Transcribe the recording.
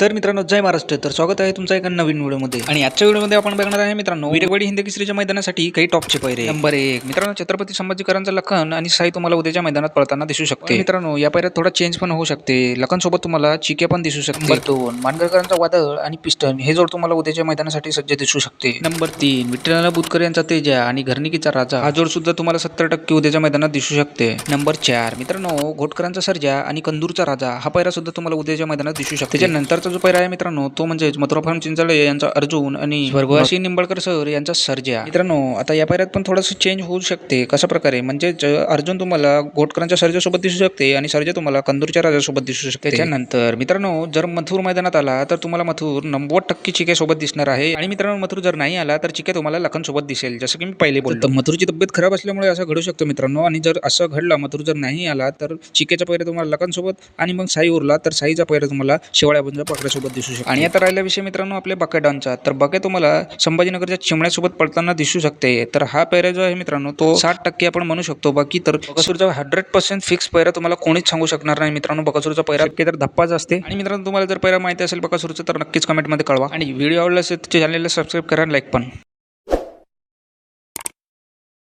तर मित्रांनो जय महाराष्ट्र. तर स्वागत आहे तुमचं एका नवीन व्हिडिओमध्ये. आणि आजच्या व्हिडिओमध्ये आपण बघणार आहे मित्रांनो वीरवाडी हिंद केसरीच्या मैदानासाठी काही टॉपचे पैरे नंबर एक. मित्रांनो छत्रपती संभाजीकरांचा लखन आणि साई तुम्हाला उद्याच्या मैदानात पळताना दिसू शकते. मित्रांनो या पैऱ्यात थोडा चेंज पण होऊ शकते. लखन सोबत तुम्हाला चिके पण दिसू शकते. नंबर दोन. मानगरकरांचा वादळ आणि पिस्टन हे जोड तुम्हाला उद्याच्या मैदानासाठी सज्ज दिसू शकते. नंबर तीन. विठ्ठलाला बुतकर यांचा तेजा आणि घरणिकीचा राजा. हा जोड सुद्धा तुम्हाला सत्तर टक्के उद्याच्या मैदानात दिसू शकते. नंबर चार. मित्रांनो घोटकरांचा सर्जा आणि कंदूरचा राजा हा पैरा सुद्धा तुम्हाला उद्याच्या मैदानात दिसू शकतो. त्याच्यानंतरचा जो पैरा आहे मित्रांनो तो म्हणजेच मथुरा फार्म चिंचळे यांचा अर्जुन आणि स्वर्गवासी निंबाळकर सर यांचा सर्जा. मित्रांनो आता या पैऱ्यात पण थोडंसं चेंज होऊ शकते कशा प्रकारे? म्हणजेच अर्जुन तुम्हाला घोटकरांच्या सर्जासोबत दिसू शकते आणि सर्जा तुम्हाला कंदूरच्या राजासोबत दिसू शकते. त्याच्यानंतर मित्रांनो जर मथुर मैदानात आला तर तुम्हाला मथुर नव्वद टक्के चिके सोबत दिसणार आहे. आणि मित्रांनो मथुर जर नाही आला तर चिके तुम्हाला लखन सोबत दिसेल. जसं की मी पहिले बोलतो मथुरची तब्येत खराब असल्यामुळे असं घडू शकतो मित्रांनो. आणि जर असं घडलं मथुर जर नाही आला तर चिकेचा पैरा तुम्हाला लखन सोबत आणि मग साई उरला तर साईचा पैरा तुम्हाला शेवळ्या बंजा पाकड्यासोबत दिसू शकते. आणि आता राहिला विषय मित्रांनो आपल्या बकेडांचा. तर बके तुम्हाला संभाजीनगरच्या चिमण्यासोबत पडताना दिसू शकते. तर हा पैरा जो आहे मित्रांनो तो साठ टक्के आपण म्हणू शकतो. बाकी तर बकासूरचा हंड्रेड पर्सेंट फिक्स पैरा तुम्हाला कोणीच सांगू शकणार नाही मित्रांनो. बकासूरचा पैरा तर धप्पाच असते. आणि मित्रांनो तुम्हाला जर पैरा माहिती असेल बकासूरचं तर नक्कीच कमेंटमध्ये कळवा. आणि व्हिडिओ आवडला असेल तर चॅनलला सबस्क्राईब करा लाईक पण.